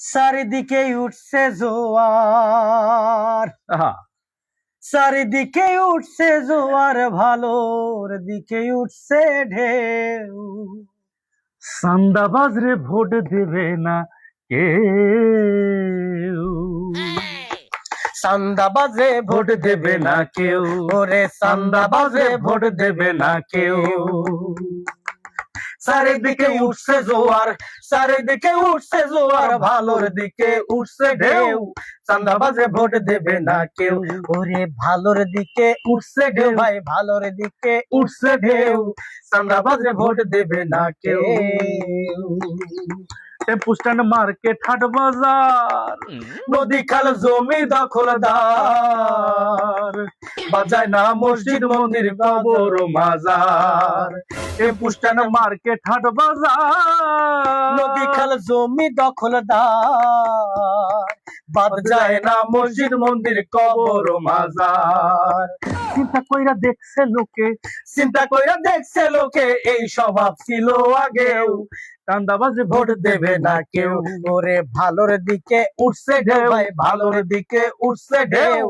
চারিদিকে উঠছে জোয়ার চারিদিকে উঠছে জোয়ার ভালোর দিকে উঠছে ঢেউ। চান্দাবাজ রে ভোট দেবে না কেউ। চান্দাবাজে ভোট দেবে না কেউ। ওরে চান্দাবাজে ভোট দেবে না কেউ। চারিদিকে উঠছে জোয়ার চারিদিকে উঠছে জোয়ার ভালোর দিকে উঠছে ঢেউ। চান্দাবাজে ভোট দেবে না কেউ। ওরে ভালোর দিকে উঠছে ঢেউ। ভাই ভালোর দিকে উঠছে ঢেউ। চান্দাবাজে ভোট দেবে না কেউ। টেম্পু স্ট্যান্ড মার্কেট হাট বাজার। নদী খাল জমি দখলদার। বাজায় না মসজিদ মন্দির কবর মাজার। টেম্পু স্ট্যান্ড মার্কেট হাট বাজার। নদী খাল জমি দখলদার বাদ যায় না মসজিদ মন্দির কবর মাজার। চিন্তা কইরা দেখছে লোকে চিন্তা কইরা দেখছে লোকে এই স্বভাব ছিল আগেও। চান্দাবাজে ভোট দেবে না কেউ। ওরে ভালোর দিকে উঠছে ঢেউ ভাই ভালোর দিকে উঠছে ঢেউ।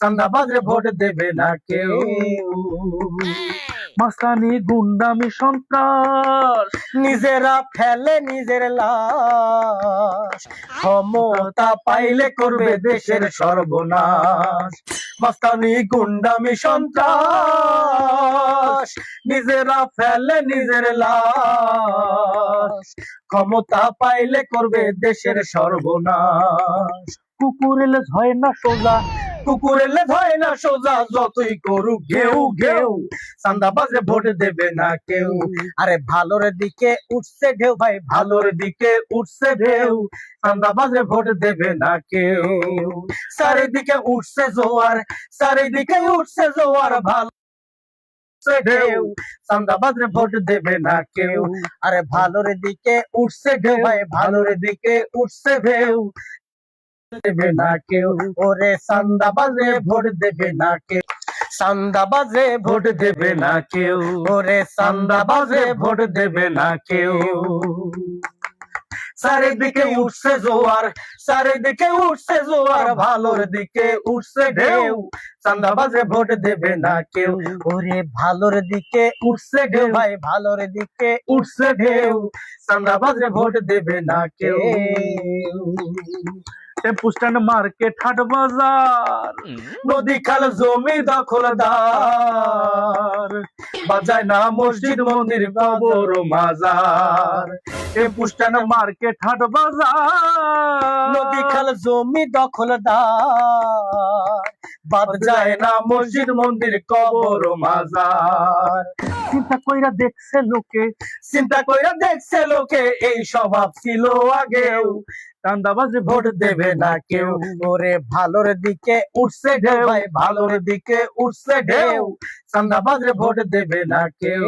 চান্দাবাজে ভোট দেবে না কেউ। মাস্তানি গুন্ডামি সন্ত্রাস। নিজেরা ফেলে নিজের লাশ। ক্ষমতা পাইলে করবে দেশের সর্বনাশ। মাস্তানি গুন্ডামি সন্ত্রাস, নিজেরা ফেলে নিজের লাশ। ক্ষমতা পাইলে করবে দেশের সর্বনাশ। কুকুর এলে হয় না সোজা কুকুর এলে হয় না সোজা, যতই করুক ঘেউ ঘেউ। চান্দাবাজে ভোট দেবে না কেউ। আরে ভালোর দিকে উঠছে ঢেউ ভাই, ভালোর দিকে উঠছে ঢেউ চান্দাবাজে ভোট দেবে না কেউ। চারিদিকে উঠছে জোয়ার, চারিদিকে উঠছে জোয়ার, ভালো ভোট দেবে না কেউ। আরে ভালোর দিকে উঠছে ঢেউ ভাই, ভালোর দিকে উঠছে ঢেউ দেবে না কেউ। ওরে চান্দাবাজে ভোট দেবে না কেউ। চান্দাবাজে ভোট দেবে না কেউ। ওরে চান্দাবাজে ভোট দেবে না কেউ। চারিদিকে উঠছে জোয়ার, চারিদিকে উঠছে জোয়ার, ভালোর দিকে উঠছে ঢেউ। চান্দাবাজে ভোট দেবে না কেউ। ওরে ভালোর দিকে উঠছে ঢেউ। ভাই, ভালোর দিকে উঠছে ঢেউ। চান্দাবাজে ভোট দেবে না কেউ। টেম্পু স্ট্যান্ড মার্কেট হাট বাজার নদী খাল জমি দখলদার বাজায় না মসজিদ মন্দির কবর মাজার টেম্পু স্ট্যান্ড মার্কেট হাট বাজার নদী খাল জমি দখলদার বাদ যায় না মসজিদ মন্দির কবর মাজার। চিন্তা কইরা দেখছে লোকে চিন্তা কইরা দেখছে লোকে এই স্বভাব ছিল আগেও। চান্দাবাজে ভোট দেবে না কেউ। ওরে ভালোর দিকে উঠছে ঢেউ। ভাই ভালোর দিকে উঠছে ঢেউ। চান্দাবাজে ভোট দেবে না কেউ।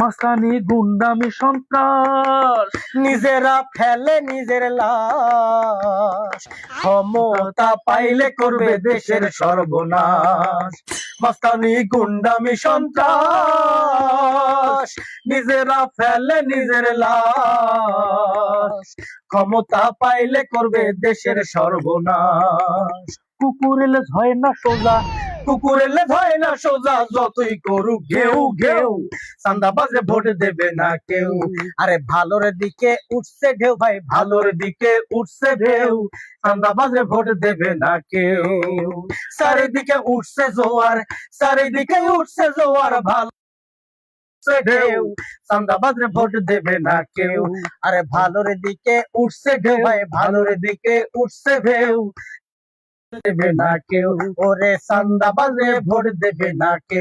মাস্তানি গুন্ডামি সন্ত্রাস। নিজেরা ফেলে নিজের লাশ। ক্ষমতা পাইলে করবে দেশের সর্বনাশ। মাস্তানি গুন্ডামি সন্ত্রাস। নিজেরা ফেলে নিজের লাশ। ক্ষমতা পাইলে করবে দেশের সর্বনাশ। কুকুর এলে হয় না সোজা কুকুর এলে হয় না সোজা, যতই করুক ঘেউ ঘেউ। চান্দাবাজে ভোট দেবে না কেউ। আরে ভালোর দিকে উঠছে ঢেউ ভাই, ভালোর দিকে উঠছে ঢেউ চান্দাবাজে ভোট দেবে না কেউ। চারিদিকে উঠছে জোয়ার, চারিদিকে উঠছে জোয়ার, ভালো উঠছে ঢেউ চান্দাবাজে ভোট দেবে না কেউ। আরে ভালোর দিকে উঠছে ঢেউ ভাই, ভালোর দিকে উঠছে ঢেউ দেবে না কেউ। ওরে চান্দাবাজে ভোট দেবে না কেউ।